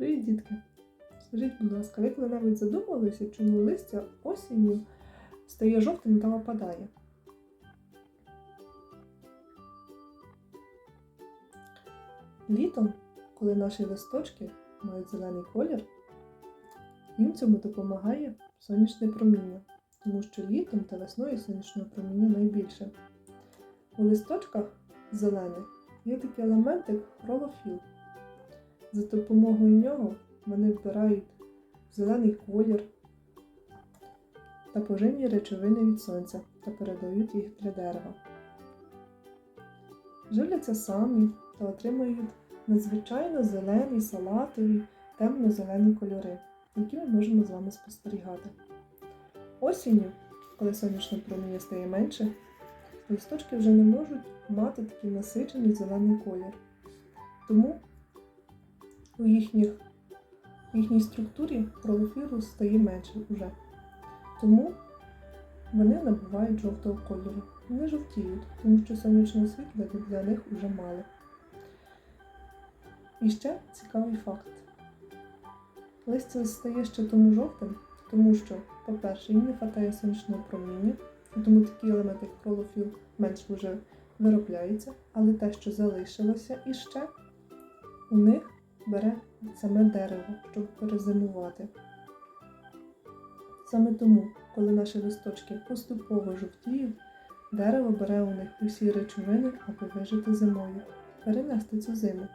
Привіт, дітки! Скажіть, будь ласка, ви коли-небудь задумувалися, чому листя осінню стає жовтим та опадає? Літом, коли наші листочки мають зелений колір, їм цьому допомагає сонячне проміння, тому що літом та весною сонячного проміння найбільше. У листочках зелених є такий елемент, як хлорофіл. За допомогою нього вони вбирають зелений колір та поживні речовини від сонця та передають їх для дерева. Живляться самі та отримують надзвичайно зелені, салатові, темно-зелені кольори, які ми можемо з вами спостерігати. Осінню, коли сонячне проміння стає менше, листочки вже не можуть мати такий насичений зелений колір. Тому у, їхніх, у їхній структурі пролофіру стає менше вже. Тому вони набувають жовтого кольору. Вони жовтіють, тому що сонячного світла для них вже мало. І ще цікавий факт. Листя стає ще тому жовтим, тому що, по-перше, їм не вистачає сонячного проміння, тому такі елементи, як пролофіл, менш вже виробляються, але те, що залишилося іще, у них бере саме дерево, щоб перезимувати. Саме тому, коли наші листочки поступово жовтіють, дерево бере у них усі речовини, аби вижити зимою, перенести цю зиму.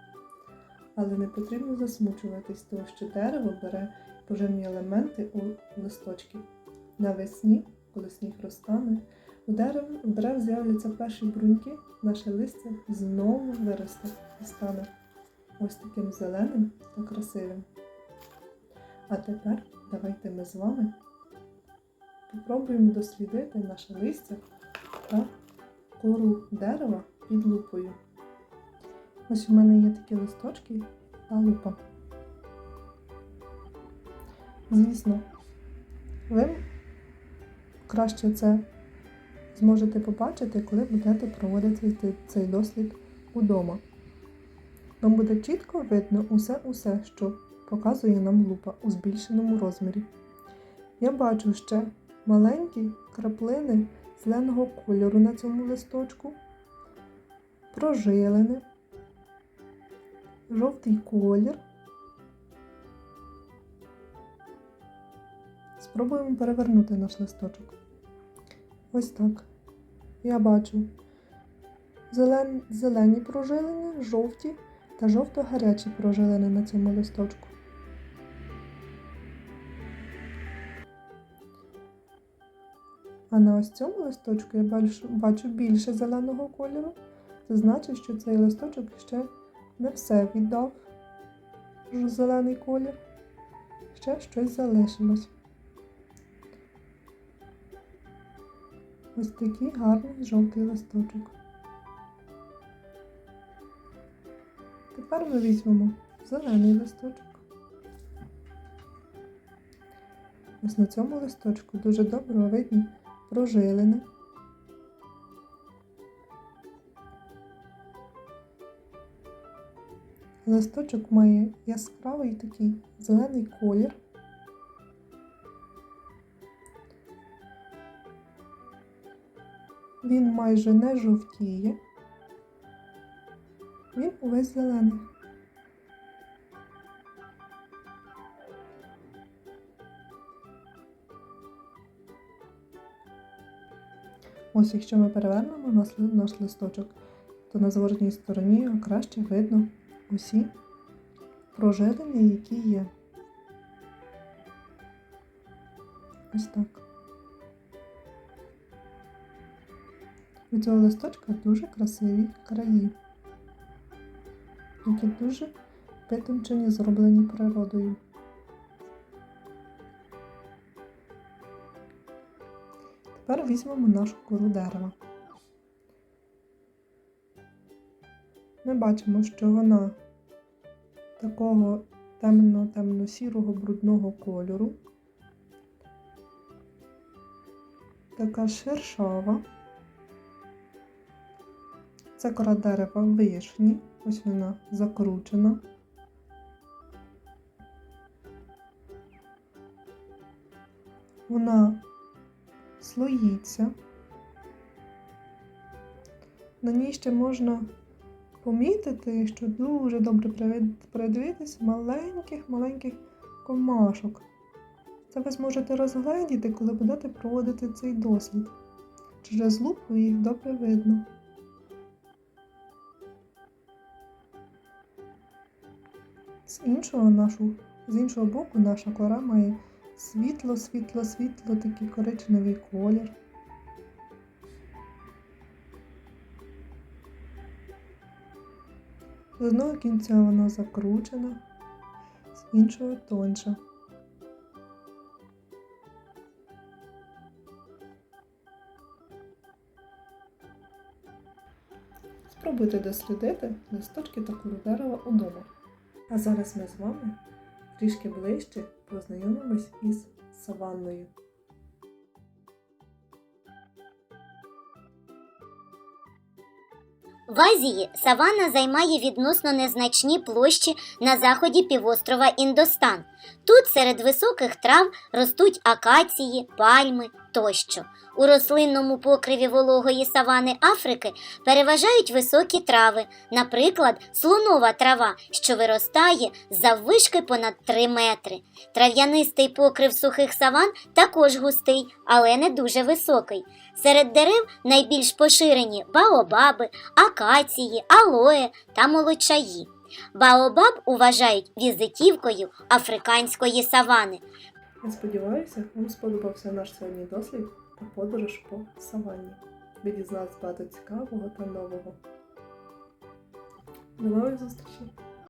Але не потрібно засмучуватись, тому що дерево бере поживні елементи у листочки. Навесні, коли сніг розтане, у дерев, у дерев з'являться перші бруньки, наше листя знову виросте і стане ось таким зеленим та красивим. А тепер давайте ми з вами попробуємо дослідити наше листя та кору дерева під лупою. Ось у мене є такі листочки та лупа. Звісно, ви краще це зможете побачити, коли будете проводити цей дослід удома. Вам буде чітко видно усе-усе, що показує нам лупа у збільшеному розмірі. Я бачу ще маленькі краплини зеленого кольору на цьому листочку, прожилини, жовтий колір. Спробуємо перевернути наш листочок. Ось так. Я бачу зелен... зелені прожилення, жовті та жовто-гарячі прожилини на цьому листочку. А на ось цьому листочку я бачу, більше зеленого кольору. Це значить, що цей листочок ще не все віддав зелений колір. Ще щось залишилось. Ось такий гарний жовтий листочок. Тепер ми візьмемо зелений листочок. Ось на цьому листочку дуже добре видні прожилини. Листочок має яскравий такий зелений колір. Він майже не жовтіє. Він увесь зелений. Ось якщо ми перевернемо наш, листочок, то на зворотній стороні краще видно усі прожилення, які є. Ось так. У цього листочка дуже красиві краї, які дуже витончені, зроблені природою. Тепер візьмемо нашу кору дерева. Ми бачимо, що вона такого темно-темно-сірого брудного кольору, така шершава. Це кора дерева вишні, ось вона закручена. Вона слоїться. На ній ще можна помітити, що дуже добре придивитися маленьких-маленьких комашок. Це ви зможете розгледіти, коли будете проводити цей дослід. Через лупу їх добре видно. З іншого, нашу, з іншого боку наша кора має світло, світло, світло, такий коричневий колір. З одного кінця вона закручена, з іншого тонша. Спробуйте дослідити листочки такого дерева удома. А зараз ми з вами трішки ближче познайомимось із саванною. В Азії савана займає відносно незначні площі на заході півострова Індостан. Тут серед високих трав ростуть акації, пальми тощо. У рослинному покриві вологої савани Африки переважають високі трави, наприклад, слонова трава, що виростає заввишки понад 3 метри. Трав'янистий покрив сухих саван також густий, але не дуже високий. Серед дерев найбільш поширені баобаби, акації, алоє та молочаї. Баобаб вважають візитівкою африканської савани. Сподіваюся, вам сподобався наш сьогодні дослід та подорож по саванні. Ви дізнались багато цікавого та нового. До нових зустрічей!